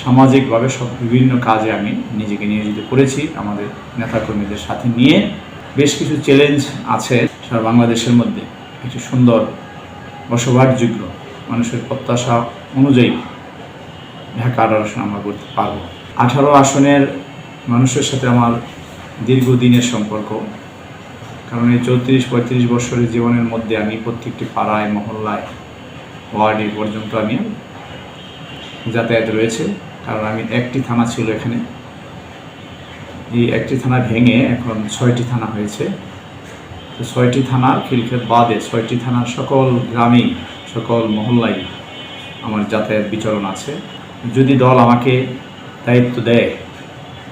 সামাজিকভাবে সব বিভিন্ন কাজে আমি নিজেকে নিয়োজিত করেছি, আমাদের নেতাকর্মীদের সাথে নিয়ে। বেশ কিছু চ্যালেঞ্জ আছে সারা বাংলাদেশের মধ্যে একটি সুন্দর বসবাসযোগ্য মানুষের প্রত্যাশা অনুযায়ী ঢাকা আঠারো আসন আমরা করতে পারব। আঠারো আসনের মানুষের সাথে আমার দীর্ঘদিনের সম্পর্ক, কারণ এই চৌত্রিশ, পঁয়ত্রিশ বছরের জীবনের মধ্যে আমি প্রত্যেকটি পাড়ায়, মহল্লায়, ওয়ার্ডে পর্যন্ত আমি যাতায়াত রয়েছে, কারণ আমি একটি থানা ছিল এখানে। এই একটি থানা ভেঙে এখন ছয়টি থানা হয়েছে। তো ছয়টি থানার খিলক্ষেত বাদে ছয়টি থানার সকল গ্রামেই সকল মহল্লায় আমার যাতায়াত বিচরণ আছে। যদি দল আমাকে দায়িত্ব দেয়,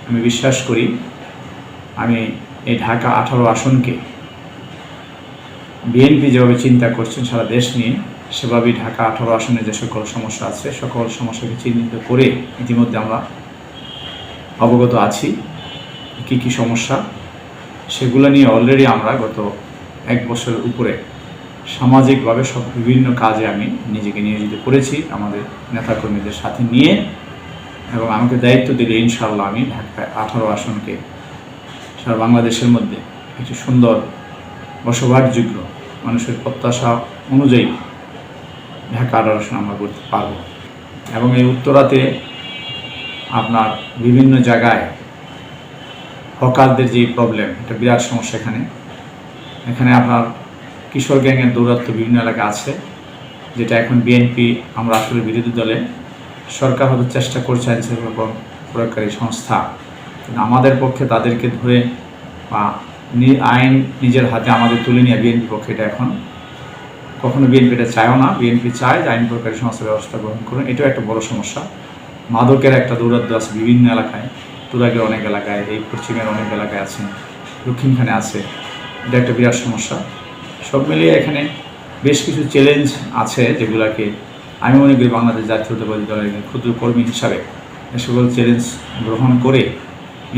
আমি বিশ্বাস করি আমি এই ঢাকা আঠারো আসনকে বিএনপি যেভাবে চিন্তা করছেন সারা দেশ নিয়ে সেভাবেই ঢাকা আঠারো আসনে যে সকল সমস্যা আছে, সকল সমস্যাকে চিহ্নিত করে ইতিমধ্যে আমরা অবগত আছি। কি কি সমস্যা? সেগুলো নিয়ে অলরেডি আমরা গত এক বছরের উপরে সামাজিকভাবে সব বিভিন্ন কাজে আমি নিজেকে নিয়োজিত করেছি, আমাদের নেতাকর্মীদের সাথে নিয়ে। এবং আমাকে দায়িত্ব দিলে ইনশাল্লাহ আমি ঢাকায় আঠারো আসনকে সারা বাংলাদেশের মধ্যে একটি সুন্দর বসবাসযোগ্য মানুষের প্রত্যাশা অনুযায়ী ঢাকা আঠারো আমরা করতে পারব? এবং এই উত্তরাতে আপনার বিভিন্ন জায়গায় হকারদের যে প্রবলেম এটা বিরাট সমস্যা এখানে। এখানে আপনার কিশোর গ্যাংয়ের দৌরাত্ম বিভিন্ন এলাকা আছে, যেটা এখন বিএনপি আমরা আসলে বিরোধী দলে সরকার হয়তো চেষ্টা করছে আইন শৃঙ্খলা প্রয়োগকারী সংস্থা। আমাদের পক্ষে তাদেরকে ধরে বা আইন নিজের হাতে আমাদের তুলে নিয়ে বিএনপি পক্ষে এটা এখন কখনো বিএনপিটা চায়ও না। বিএনপি চায় যে আইন প্রয়োগকারী সংস্থার ব্যবস্থা গ্রহণ করুন। এটাও একটা বড় সমস্যা। মাদকের একটা দৌরাত্ম আছে বিভিন্ন এলাকায়। তুরাগের অনেক এলাকায়, এই পশ্চিমের অনেক এলাকায় আছে, দক্ষিণখানে আছে। এটা একটা বিরাট সমস্যা। সব মিলিয়ে এখানে বেশ কিছু চ্যালেঞ্জ আছে যেগুলোকে আমি মনে করি বাংলাদেশ জাতীয়তাবাদী দলের ক্ষুদ্র কর্মী হিসাবে সকল চ্যালেঞ্জ গ্রহণ করে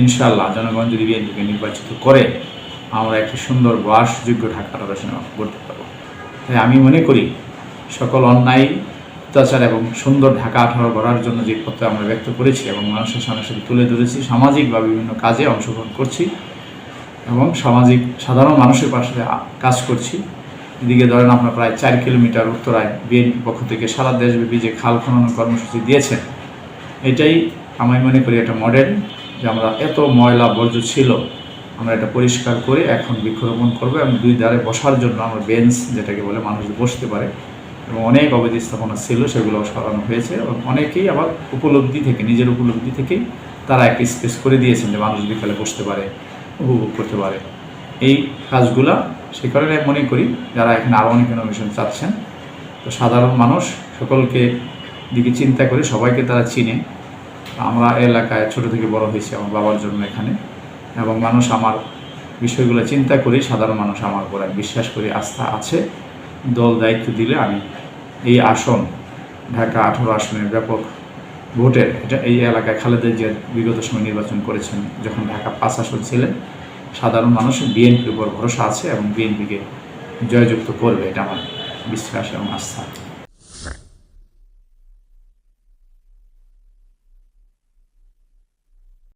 ইনশাআল্লাহ জনগণ যদি বিএনপিকে নির্বাচিত করে, আমরা একটি সুন্দর বাসযোগ্য ঢাকা আলোচনা করতে পারব। তাই আমি মনে করি সকল অন্যায়, অত্যাচার এবং সুন্দর ঢাকা আঠারো গড়ার জন্য যে পত্র আমরা ব্যক্ত করেছি এবং মানুষের সামনে সাথে তুলে ধরেছি সামাজিক বা বিভিন্ন কাজে অংশগ্রহণ করছি এবং সামাজিক সাধারণ মানুষের পাশে কাজ করছি। এদিকে ধরেন আপনার প্রায় চার কিলোমিটার উত্তরায় বিএনপি পক্ষ থেকে সারা দেশব্যাপী যে খাল খনন কর্মসূচি দিয়েছেন, এটাই আমি মনে করি একটা মডেল যে আমরা এত ময়লা বর্জ্য ছিল আমরা এটা পরিষ্কার করে এখন বৃক্ষরোপণ করব এবং দুই ধারে বসার জন্য আমরা বেঞ্চ, যেটাকে বলে মানুষ বসতে পারে। এবং অনেক অবৈধ স্থাপনা ছিল, সেগুলো সরানো হয়েছে এবং অনেকেই আবার উপলব্ধি থেকে, নিজের উপলব্ধি থেকেই তারা একটা স্পেস করে দিয়েছেন যে মানুষ বিকালে বসতে পারে, উপভোগ করতে পারে। এই কাজগুলা সে কারণে মনে করি যারা এখানে আরও অনেক ইনোভেশন চাচ্ছেন, তো সাধারণ মানুষ সকলকে দিকে চিন্তা করে সবাইকে তারা চিনে। আমরা এলাকায় ছোট থেকে বড় হয়েছি আমার বাবার জন্য এখানে। এবং মানুষ আমার বিষয়গুলো চিন্তা করি, সাধারণ মানুষ আমার উপর বিশ্বাস করি আস্থা আছে। দল দায়িত্ব দিলে আমি এই আসন, ঢাকা আঠারো আসনের ব্যাপক ভোটের, এটা এই এলাকায় খালেদা জিয়া বিগত সময় নির্বাচন করেছেন যখন ঢাকা পাঁচ আসন ছিলেন। সাধারণ মানুষ বিএনপির উপর ভরসা আছে এবং বিএনপিকে জয়যুক্ত করবে, এটা আমার বিশ্বাস এবং আস্থা।